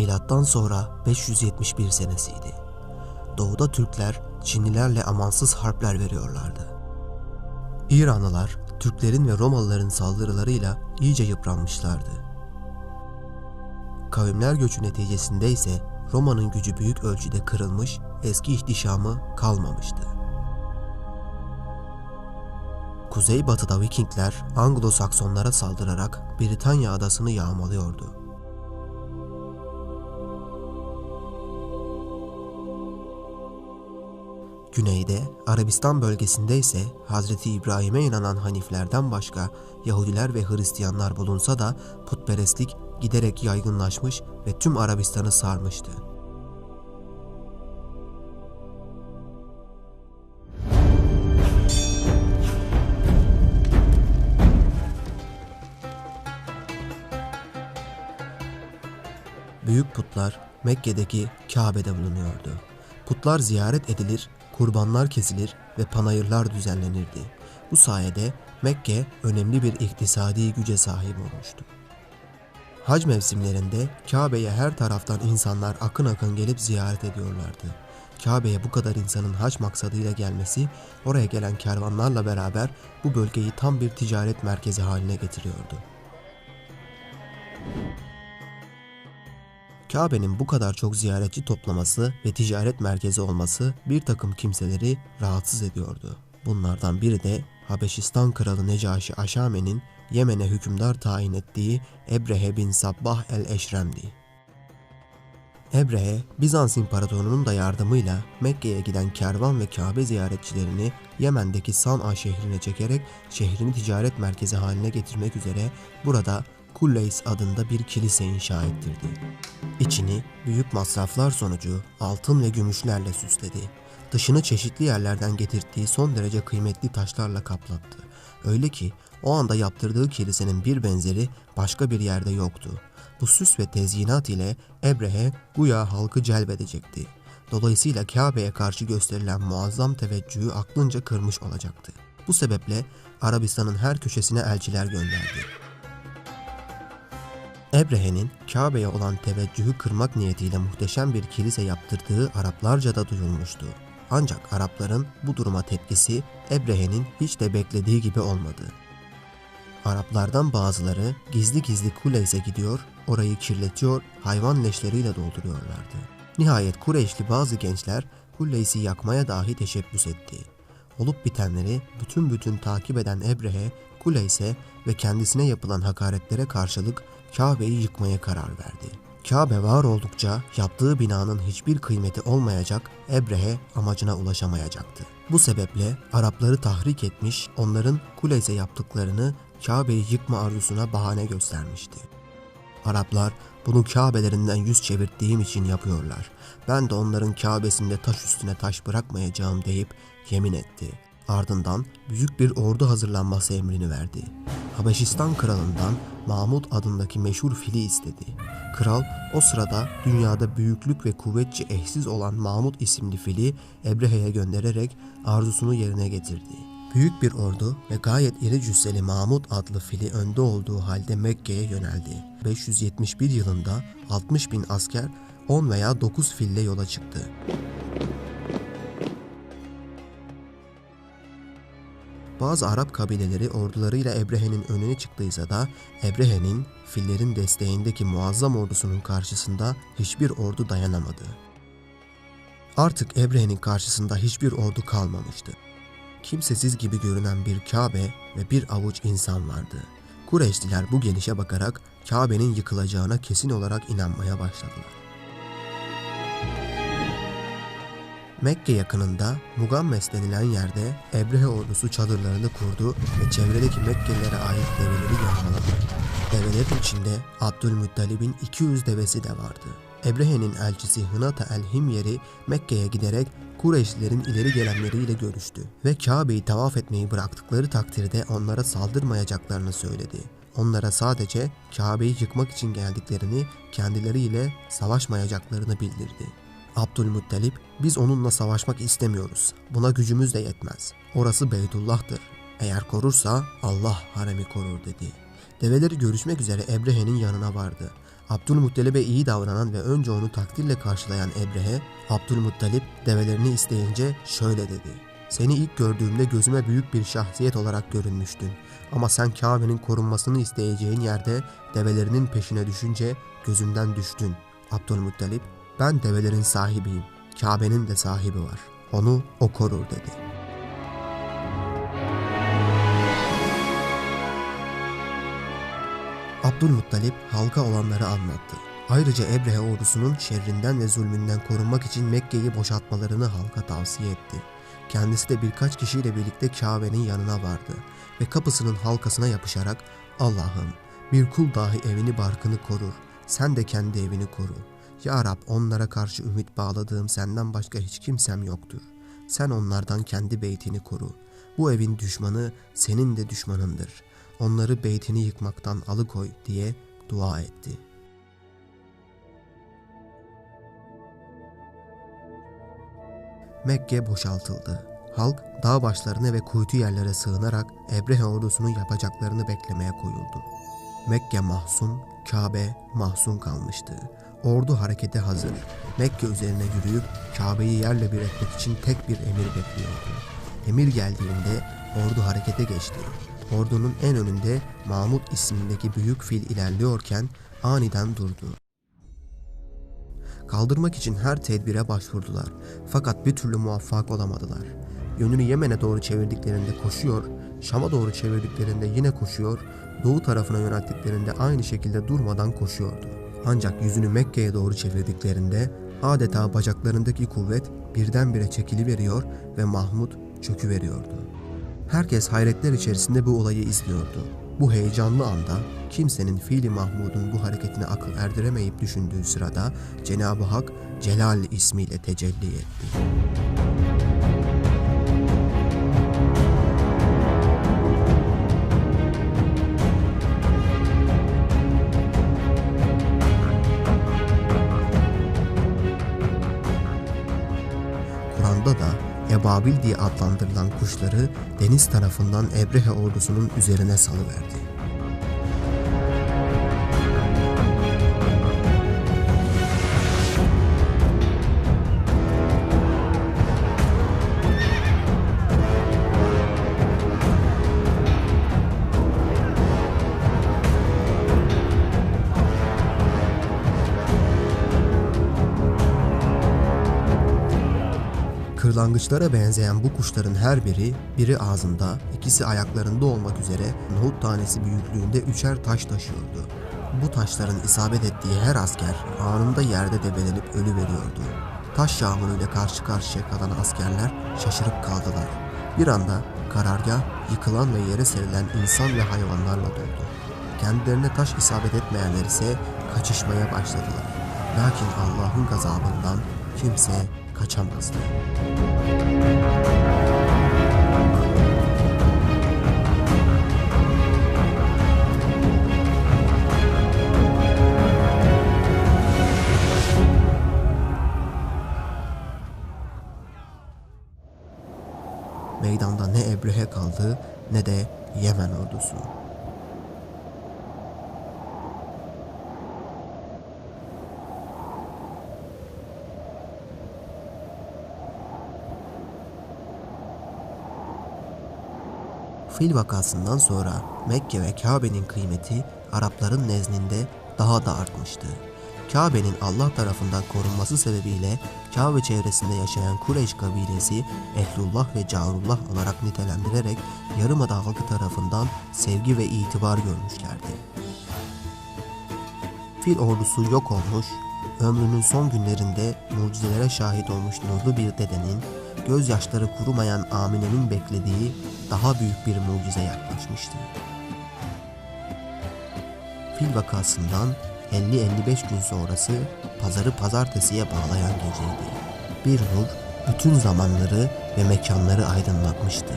Milattan sonra 571 senesiydi. Doğuda Türkler Çinlilerle amansız harpler veriyorlardı. İranlılar Türklerin ve Romalıların saldırılarıyla iyice yıpranmışlardı. Kavimler göçü neticesinde ise Roma'nın gücü büyük ölçüde kırılmış, eski ihtişamı kalmamıştı. Kuzeybatıda Vikingler Anglo-Saksonlara saldırarak Britanya adasını yağmalıyordu. Güneyde Arabistan bölgesinde ise Hazreti İbrahim'e inanan Haniflerden başka Yahudiler ve Hristiyanlar bulunsa da putperestlik giderek yaygınlaşmış ve tüm Arabistan'ı sarmıştı. Büyük putlar Mekke'deki Kabe'de bulunuyordu. Putlar ziyaret edilir, kurbanlar kesilir ve panayırlar düzenlenirdi. Bu sayede Mekke önemli bir iktisadi güce sahip olmuştu. Hac mevsimlerinde Kabe'ye her taraftan insanlar akın akın gelip ziyaret ediyorlardı. Kabe'ye bu kadar insanın hac maksadıyla gelmesi, oraya gelen kervanlarla beraber bu bölgeyi tam bir ticaret merkezi haline getiriyordu. Kabe'nin bu kadar çok ziyaretçi toplaması ve ticaret merkezi olması bir takım kimseleri rahatsız ediyordu. Bunlardan biri de Habeşistan kralı Necaşi Aşame'nin Yemen'e hükümdar tayin ettiği Ebrehe bin Sabbah el-Eşrem'di. Ebrehe, Bizans İmparatorunun da yardımıyla Mekke'ye giden kervan ve Kabe ziyaretçilerini Yemen'deki San'a şehrine çekerek şehrini ticaret merkezi haline getirmek üzere burada Kulleys adında bir kilise inşa ettirdi. İçini büyük masraflar sonucu altın ve gümüşlerle süsledi. Dışını çeşitli yerlerden getirdiği son derece kıymetli taşlarla kaplattı. Öyle ki o anda yaptırdığı kilisenin bir benzeri başka bir yerde yoktu. Bu süs ve tezyinat ile Ebrehe güya halkı celbedecekti. Dolayısıyla Kabe'ye karşı gösterilen muazzam teveccühü aklınca kırmış olacaktı. Bu sebeple Arabistan'ın her köşesine elçiler gönderdi. Ebrehe'nin Kabe'ye olan teveccühü kırmak niyetiyle muhteşem bir kilise yaptırdığı Araplarca da duyulmuştu. Ancak Arapların bu duruma tepkisi Ebrehe'nin hiç de beklediği gibi olmadı. Araplardan bazıları gizli gizli Kuleys'e gidiyor, orayı kirletiyor, hayvan leşleriyle dolduruyorlardı. Nihayet Kureyşli bazı gençler Kuleys'i yakmaya dahi teşebbüs etti. Olup bitenleri bütün bütün takip eden Ebrehe, Kuleys'e ve kendisine yapılan hakaretlere karşılık Kabe'yi yıkmaya karar verdi. Kabe var oldukça yaptığı binanın hiçbir kıymeti olmayacak, Ebrehe amacına ulaşamayacaktı. Bu sebeple Arapları tahrik etmiş, onların Kuleys'e yaptıklarını Kabe'yi yıkma arzusuna bahane göstermişti. Araplar bunu Kabe'lerinden yüz çevirttiğim için yapıyorlar. Ben de onların Kabe'sinde taş üstüne taş bırakmayacağım deyip yemin etti. Ardından büyük bir ordu hazırlanması emrini verdi. Habeşistan kralından Mahmud adındaki meşhur fili istedi. Kral o sırada dünyada büyüklük ve kuvvetçe eşsiz olan Mahmud isimli fili Ebrehe'ye göndererek arzusunu yerine getirdi. Büyük bir ordu ve gayet iri cüsseli Mahmud adlı fili önde olduğu halde Mekke'ye yöneldi. 571 yılında 60 bin asker 10 veya 9 fille yola çıktı. Bazı Arap kabileleri ordularıyla Ebrehe'nin önüne çıktıysa da Ebrehe'nin fillerin desteğindeki muazzam ordusunun karşısında hiçbir ordu dayanamadı. Artık Ebrehe'nin karşısında hiçbir ordu kalmamıştı. Kimsesiz gibi görünen bir Kabe ve bir avuç insan vardı. Kureyşliler bu gelişe bakarak Kabe'nin yıkılacağına kesin olarak inanmaya başladılar. Mekke yakınında Mugammes denilen yerde Ebrehe ordusu çadırlarını kurdu ve çevredeki Mekkelilere ait develeri yağmaladı. Develerin içinde Abdülmuttalib'in 200 devesi de vardı. Ebrehe'nin elçisi Hınata el-Himyeri Mekke'ye giderek Kureyşlilerin ileri gelenleriyle görüştü ve Kabe'yi tavaf etmeyi bıraktıkları takdirde onlara saldırmayacaklarını söyledi. Onlara sadece Kabe'yi yıkmak için geldiklerini, kendileriyle savaşmayacaklarını bildirdi. Abdülmuttalip biz onunla savaşmak istemiyoruz. Buna gücümüz de yetmez. Orası Beytullah'tır. Eğer korursa Allah haremi korur dedi. Develeri görüşmek üzere Ebrehe'nin yanına vardı. Abdülmuttalip'e iyi davranan ve önce onu takdirle karşılayan Ebrehe, Abdülmuttalip develerini isteyince şöyle dedi. Seni ilk gördüğümde gözüme büyük bir şahsiyet olarak görünmüştün. Ama sen Kabe'nin korunmasını isteyeceğin yerde develerinin peşine düşünce gözümden düştün. Abdülmuttalip, ben develerin sahibiyim. Kabe'nin de sahibi var. Onu o korur dedi. Abdülmuttalip halka olanları anlattı. Ayrıca Ebrehe ordusunun şerrinden ve zulmünden korunmak için Mekke'yi boşaltmalarını halka tavsiye etti. Kendisi de birkaç kişiyle birlikte Kabe'nin yanına vardı ve kapısının halkasına yapışarak Allah'ım bir kul dahi evini barkını korur, sen de kendi evini koru. Ya Rab onlara karşı ümit bağladığım senden başka hiç kimsem yoktur. Sen onlardan kendi beytini koru. Bu evin düşmanı senin de düşmanındır. Onları beytini yıkmaktan alıkoy diye dua etti. Mekke boşaltıldı. Halk dağ başlarına ve kuytu yerlere sığınarak Ebrehe ordusunun yapacaklarını beklemeye koyuldu. Mekke mahzun, Kabe mahzun kalmıştı. Ordu harekete hazır. Mekke üzerine yürüyüp Kabe'yi yerle bir etmek için tek bir emir bekliyordu. Emir geldiğinde ordu harekete geçti. Ordunun en önünde Mahmud ismindeki büyük fil ilerliyorken aniden durdu. Kaldırmak için her tedbire başvurdular. Fakat bir türlü muvaffak olamadılar. Yönünü Yemen'e doğru çevirdiklerinde koşuyor, Şam'a doğru çevirdiklerinde yine koşuyor, doğu tarafına yönelttiklerinde aynı şekilde durmadan koşuyordu. Ancak yüzünü Mekke'ye doğru çevirdiklerinde adeta bacaklarındaki kuvvet birdenbire çekiliveriyor ve Mahmud çöküveriyordu. Herkes hayretler içerisinde bu olayı izliyordu. Bu heyecanlı anda kimsenin fiili Mahmud'un bu hareketine akıl erdiremeyip düşündüğü sırada Cenab-ı Hak Celal ismiyle tecelli etti. Ebabil diye adlandırılan kuşları deniz tarafından Ebrehe ordusunun üzerine salıverdi. Kırlangıçlara benzeyen bu kuşların her biri, biri ağzında, ikisi ayaklarında olmak üzere nohut tanesi büyüklüğünde üçer taş taşıyordu. Bu taşların isabet ettiği her asker anında yerde debelenip ölü veriyordu. Taş yağmuruyla karşı karşıya kalan askerler şaşırıp kaldılar. Bir anda karargah yıkılan ve yere serilen insan ve hayvanlarla doldu. Kendilerine taş isabet etmeyenler ise kaçışmaya başladılar. Lakin Allah'ın gazabından kimse kaçamazdı. Meydanda ne Ebrehe kaldı ne de Yemen ordusu. Fil vakasından sonra Mekke ve Kabe'nin kıymeti Arapların nezdinde daha da artmıştı. Kabe'nin Allah tarafından korunması sebebiyle Kabe çevresinde yaşayan Kureyş kabilesi Ehlullah ve Carullah olarak nitelendirerek Yarımada halkı tarafından sevgi ve itibar görmüşlerdi. Fil ordusu yok olmuş, ömrünün son günlerinde mucizelere şahit olmuş nurlu bir dedenin, gözyaşları kurumayan Amine'nin beklediği daha büyük bir mucize yaklaşmıştı. Fil vakasından 50-55 gün sonrası pazarı pazartesiye bağlayan geceydi. Bir nur bütün zamanları ve mekanları aydınlatmıştı.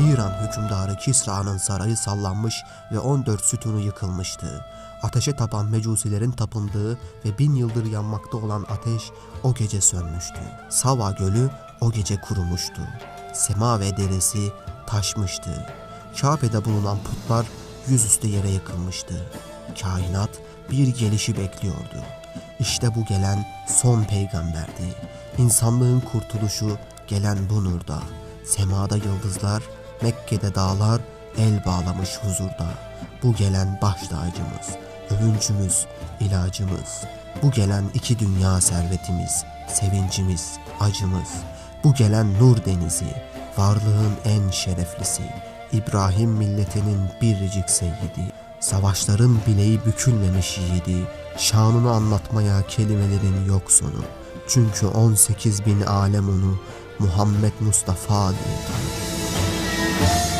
İran hükümdarı Kisra'nın sarayı sallanmış ve 14 sütunu yıkılmıştı. Ateşe tapan mecusilerin tapındığı ve bin yıldır yanmakta olan ateş o gece sönmüştü. Sava gölü o gece kurumuştu. Sema ve deresi taşmıştı. Kabe'de bulunan putlar yüzüstü yere yıkılmıştı. Kainat bir gelişi bekliyordu. İşte bu gelen son peygamberdi. İnsanlığın kurtuluşu gelen bu nurda. Semada yıldızlar, Mekke'de dağlar el bağlamış huzurda. Bu gelen baş tacımız, övüncümüz, ilacımız. Bu gelen iki dünya servetimiz, sevincimiz, acımız. Bu gelen nur denizi, varlığın en şereflisi. İbrahim milletinin biricik seyyidi. Savaşların bileği bükülmemiş yiğidi. Şanını anlatmaya kelimelerin yok sonu. Çünkü 18 bin alem onu Muhammed Mustafa diye Bye.